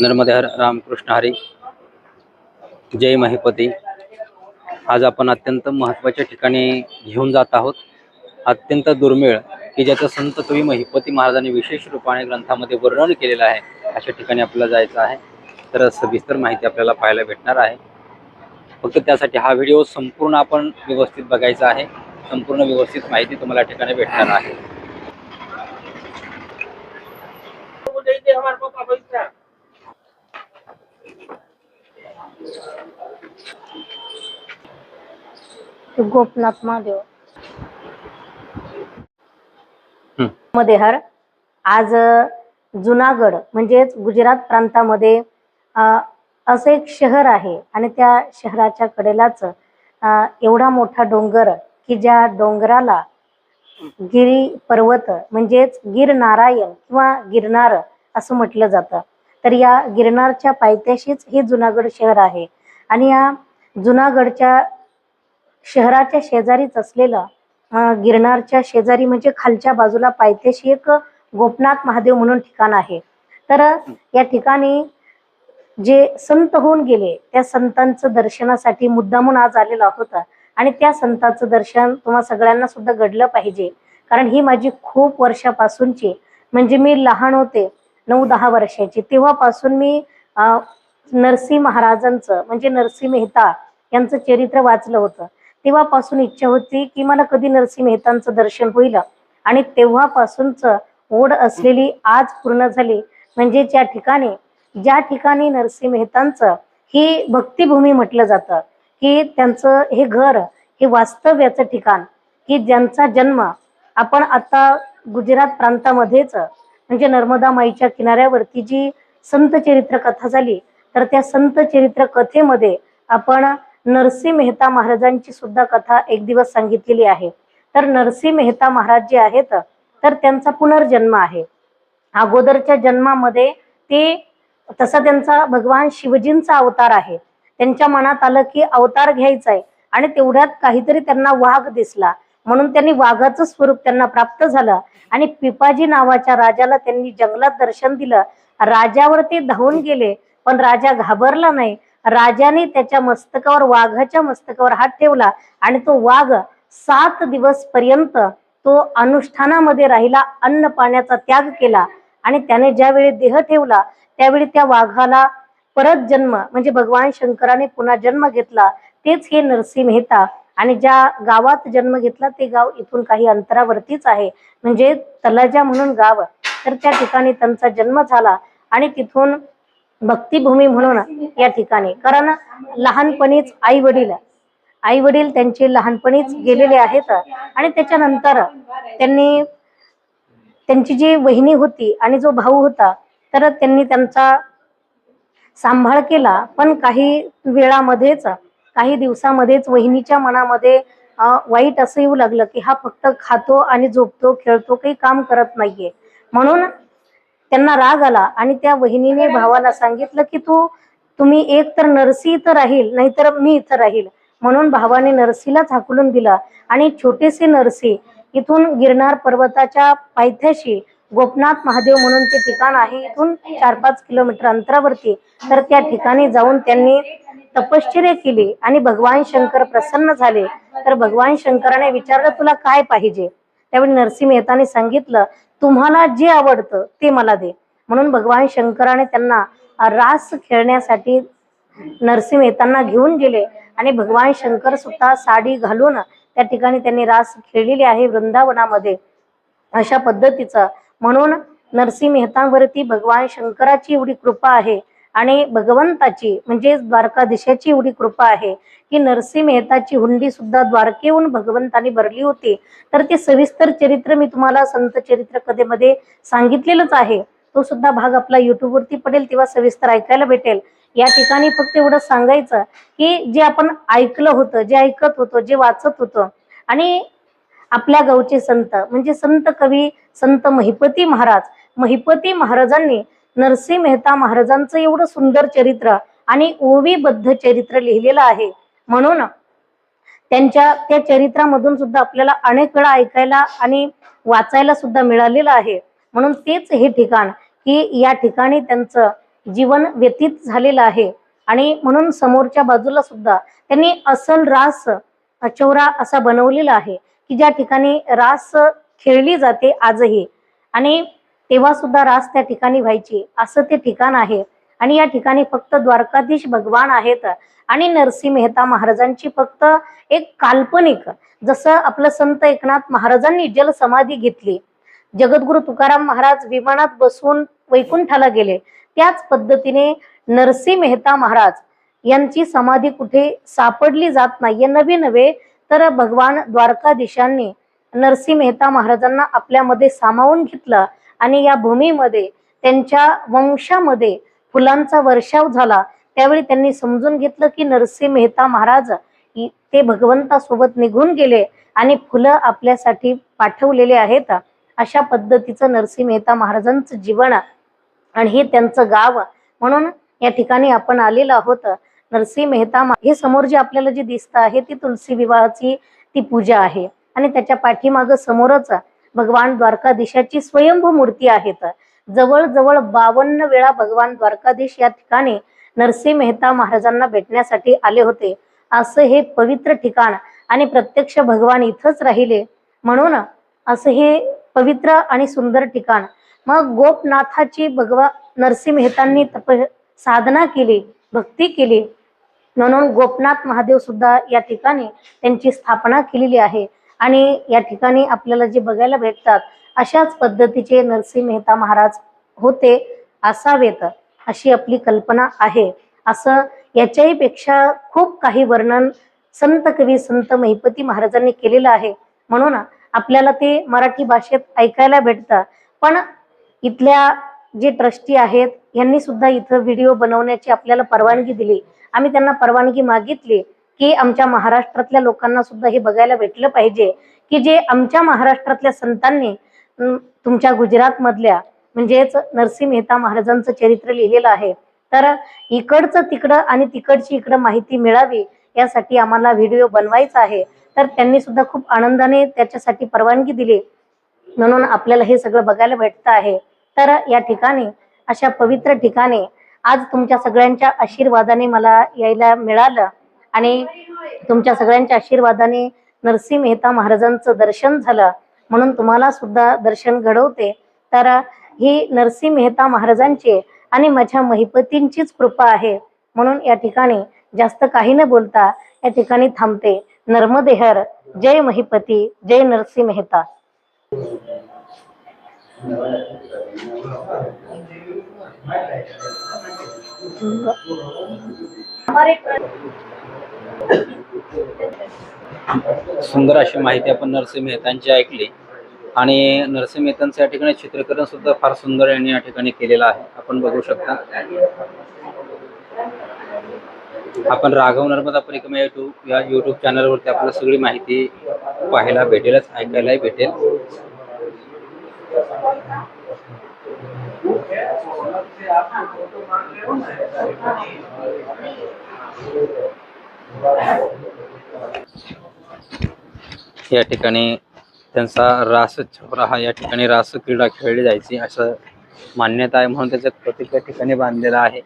नर्मदे हर रामकृष्ण हरी. जय महिपती. आज आपण अत्यंत महत्त्वाच्या ठिकाणी घेऊन जात आहोत. अत्यंत दुर्मिळ की ज्याचं संत कवी महिपती महाराजांनी विशेष रूपाने ग्रंथामध्ये वर्णन केलेलं आहे अशा ठिकाणी आपल्याला जायचं आहे. तर सविस्तर माहिती आपल्याला पाहायला भेटणार आहे. फक्त त्यासाठी हा व्हिडिओ संपूर्ण आपण व्यवस्थित बघायचा आहे. संपूर्ण व्यवस्थित माहिती तुम्हाला ठिकाणी भेटणार आहे गोपनाथ महादेव. मध्ये हर आज जुनागड म्हणजेच गुजरात प्रांतामध्ये असं एक शहर आहे आणि त्या शहराच्या कडेलाच एवढा मोठा डोंगर की ज्या डोंगराला गिरी पर्वत म्हणजेच गिरनारायण किंवा गिरनार असं म्हटलं जातं. तर या गिरनारच्या पायथ्याशीच हे जुनागड शहर आहे. आणि या जुनागडच्या शहराच्या शेजारीच असलेलं गिरनारच्या शेजारी म्हणजे खालच्या बाजूला पायथ्याशी एक गोपनाथ महादेव म्हणून ठिकाण आहे. तर या ठिकाणी जे संत होऊन गेले त्या संतांचं दर्शनासाठी मुद्दामून आज आलेलो आहोत. आणि त्या संतांचं दर्शन तुम्हा सगळ्यांना सुद्धा घडलं पाहिजे. कारण ही माझी खूप वर्षापासूनची म्हणजे मी लहान होते नऊ दहा वर्षाची तेव्हापासून मी नरसी नरसिंह महाराजांचं म्हणजे नरसी मेहता यांचं चरित्र वाचलं होतं. तेव्हापासून इच्छा होती की मला कधी नरसी मेहतांचं दर्शन होईल आणि तेव्हापासूनच ओढ असलेली आज पूर्ण झाली. म्हणजे ज्या ठिकाणी ज्या ठिकाणी नरसिंह मेहतांचं ही भक्तिभूमी म्हटलं जातं की त्यांचं हे घर हे वास्तव्याचं ठिकाण की ज्यांचा जन्म आपण आता गुजरात प्रांतामध्येच म्हणजे नर्मदा माईच्या किनाऱ्यावरती जी संत चरित्र कथा झाली तर त्या संत चरित्र कथेमध्ये आपण नरसिंह मेहता महाराजांची सुद्धा कथा एक दिवस सांगितलेली आहे. तर नरसिंह मेहता महाराज जे आहेत तर त्यांचा पुनर्जन्म आहे. अगोदरच्या जन्मामध्ये ते तसा त्यांचा भगवान शिवजींचा अवतार आहे. त्यांच्या मनात आलं की अवतार घ्यायचा आहे आणि तेवढ्यात काहीतरी त्यांना वाघ दिसला. म्हणून त्यांनी वाघाचं स्वरूप त्यांना प्राप्त झालं. आणि पिपाजी नावाच्या राजाला त्यांनी जंगलात दर्शन दिलं. राजावर ते धावून गेले पण राजा घाबरला नाही. राजाने त्याच्या मस्तकावर वाघाच्या मस्तकावर हात ठेवला आणि तो वाघ सात दिवस पर्यंत तो अनुष्ठानामध्ये राहिला अन्न पाण्याचा त्याग केला. आणि त्याने ज्यावेळी देह ठेवला त्यावेळी त्या वाघाला परत जन्म म्हणजे भगवान शंकराने पुन्हा जन्म घेतला तेच हे नरसिंह मेहता आणि ज्या गावात जन्म घेतला ते गाव इथून काही अंतरावरतीच आहे. म्हणजे तलाजा म्हणून गाव. तर त्या ठिकाणी त्यांचा जन्म झाला. आणि तिथून भक्तिभूमी म्हणून या ठिकाणी. कारण लहानपणीच आई वडील आई वडील त्यांचे लहानपणीच गेलेले आहेत. आणि त्याच्यानंतर त्यांनी त्यांची जी वहिनी होती आणि जो भाऊ होता तर त्यांनी त्यांचा सांभाळ केला पण काही वेळामध्येच काही दिवसामध्येच वहिनीच्या मनामध्ये वाईट असं येऊ लागलं की हा फक्त खातो आणि झोपतो खेळतो काही काम करत नाहीये. म्हणून त्यांना राग आला आणि त्या वहिनीने भावाला सांगितलं की तू तुम्ही एक तर नरसी इथं राहील नाहीतर मी इथं राहील. म्हणून भावाने नरसीलाच हाकलून दिला. आणि छोटेसे नरसी इथून गिरणार पर्वताच्या पायथ्याशी गोपनाथ महादेव म्हणून ते ठिकाण आहे. इथून चार पाच किलोमीटर अंतरावरती तर त्या ठिकाणी जाऊन त्यांनी तपश्चर्या केली आणि भगवान शंकर प्रसन्न झाले. तर भगवान शंकराने विचारलं तुला काय पाहिजे? त्यावेळी नरसिंह मेहताने सांगितलं तुम्हाला जे आवडतं ते मला दे. म्हणून भगवान शंकराने त्यांना रास खेळण्यासाठी नरसिंह मेहतांना घेऊन गेले आणि भगवान शंकर सुद्धा साडी घालून त्या ठिकाणी त्यांनी रास खेळलेली आहे वृंदावनामध्ये. अशा पद्धतीचं म्हणून नरसिंह मेहतांवरती भगवान शंकराची एवढी कृपा आहे आणि भगवंताची म्हणजे द्वारकाधीशाची एवढी कृपा आहे की नरसिंह मेहताची हुंडी सुद्धा द्वारकेहून भगवंतानी भरली होती. तर ते सविस्तर चरित्र मी तुम्हाला संत चरित्र कथेमध्ये सांगितलेलंच आहे. तो सुद्धा भाग आपला युट्यूबवरती वरती पडेल तेव्हा सविस्तर ऐकायला भेटेल. या ठिकाणी फक्त एवढं सांगायचं की जे आपण ऐकलं होतं जे ऐकत होतो जे वाचत होतो आणि आपल्या गावचे संत म्हणजे संत कवी संत महिपती महाराज. महिपती महाराजांनी नरसिंह मेहता महाराजांचं एवढं सुंदर चरित्र आणि ओवीबद्ध चरित्र लिहिलेलं आहे. म्हणून त्यांच्या त्या चरित्रामधून सुद्धा आपल्याला अनेक वेळा ऐकायला आणि वाचायला सुद्धा मिळालेलं आहे. म्हणून तेच हे ठिकाण की या ठिकाणी त्यांचं जीवन व्यतीत झालेलं आहे. आणि म्हणून समोरच्या बाजूला सुद्धा त्यांनी असल रास चौरा असा बनवलेला आहे. की ज्या ठिकाणी रास खेळली जाते आजही. आणि तेव्हा सुद्धा रास त्या ठिकाणी व्हायची. असं ते ठिकाण आहे. आणि या ठिकाणी फक्त द्वारकाधीश भगवान आहेत. आणि नरसिंह मेहता महाराजांची फक्त एक काल्पनिक जसं आपलं संत एकनाथ महाराजांनी जल समाधी घेतली. जगद्गुरु तुकाराम महाराज विमानात बसून वैकुंठाला गेले. त्याच पद्धतीने नरसिंह मेहता महाराज यांची समाधी कुठे सापडली जात नाहीये. नवे नवे तर भगवान द्वारकाधीशांनी नरसिंह मेहता महाराजांना आपल्यामध्ये सामावून घेतलं आणि या भूमीमध्ये त्यांच्या वंशामध्ये फुलांचा वर्षाव झाला. त्यावेळी त्यांनी समजून घेतलं की नरसिंह मेहता महाराज ते भगवंतासोबत निघून गेले आणि फुलं आपल्यासाठी पाठवलेले आहेत. अशा पद्धतीचं नरसिंह मेहता महाराजांचं जीवन आणि हे त्यांचं गाव म्हणून या ठिकाणी आपण आलेलो आहोत. नरसिंह मेहता हे समोर जे आपल्याला जे दिसतं आहे ती तुलसी विवाहाची ती पूजा आहे. आणि त्याच्या पाठीमागं समोरच भगवान द्वारकाधीशाची स्वयंभू मूर्ती आहेत जवळजवळ बावन्न वेळा भगवान द्वारकाधीश या ठिकाणी नरसिंह मेहता महाराजांना भेटण्यासाठी आले होते. असं हे पवित्र ठिकाण आणि प्रत्यक्ष भगवान इथंच राहिले. म्हणून असं हे पवित्र आणि सुंदर ठिकाण. मग गोपनाथाची भगवा नरसिंह मेहतांनी तप साधना केली भक्ती केली. म्हणून गोपनाथ महादेव सुद्धा या ठिकाणी त्यांची स्थापना केलेली आहे. आणि या ठिकाणी आपल्याला जे बघायला भेटतात अशाच पद्धतीचे नरसिंह मेहता महाराज होते असावेत अशी आपली कल्पना आहे. असं याच्याही पेक्षा खूप काही वर्णन संत कवी संत महिपती महाराजांनी केलेलं आहे. म्हणून आपल्याला ते मराठी भाषेत ऐकायला भेटतं. पण इथल्या जे ट्रस्टी आहेत यांनी सुद्धा इथं व्हिडिओ बनवण्याची आपल्याला परवानगी दिली. आम्ही त्यांना परवानगी मागितली की आमच्या महाराष्ट्रातल्या लोकांना सुद्धा हे बघायला भेटलं पाहिजे. की जे आमच्या महाराष्ट्रातल्या संतांनी तुमच्या गुजरातमधल्या म्हणजेच नरसिंह मेहता महाराजांचं चरित्र लिहिलेलं आहे. तर इकडचं तिकडं आणि तिकडची इकडं माहिती मिळावी यासाठी आम्हाला व्हिडिओ बनवायचा आहे. तर त्यांनी सुद्धा खूप आनंदाने त्याच्यासाठी परवानगी दिली. म्हणून आपल्याला हे सगळं बघायला भेटतं आहे. तर या ठिकाणी अशा पवित्र ठिकाणी आज तुमच्या सगळ्यांच्या आशीर्वादाने मला यायला मिळालं. आणि तुमच्या सगळ्यांच्या आशीर्वादाने नरसिंह मेहता महाराजांचं दर्शन झालं. म्हणून तुम्हाला सुद्धा दर्शन घडवते. तर ही नरसिंह मेहता महाराजांची आणि माझ्या महिपतींचीच कृपा आहे. म्हणून या ठिकाणी जास्त काही न बोलता या ठिकाणी थांबते. नर्मदेहर जय महिपती जय नरसिंह मेहता. सुंदर अशी माहिती आपण नरसिंह मेहतांची ऐकली. आणि नरसिंह मेहतांचं या ठिकाणी चित्रीकरण सुद्धा फार सुंदर यांनी या ठिकाणी केलेलं आहे. आपण बघू शकता. आपण राघव नर्मदा परिक्रमा युट्यूब या युट्यूब चॅनलवरती आपल्याला सगळी माहिती पाहायला भेटेलच ऐकायलाही भेटेल. या ठिकाणी त्यांचा रास छपरा हा या ठिकाणी रास क्रीडा खेळली जायची असं मान्यता आहे म्हणून त्याचं प्रतीक या ठिकाणी बांधलेलं आहे.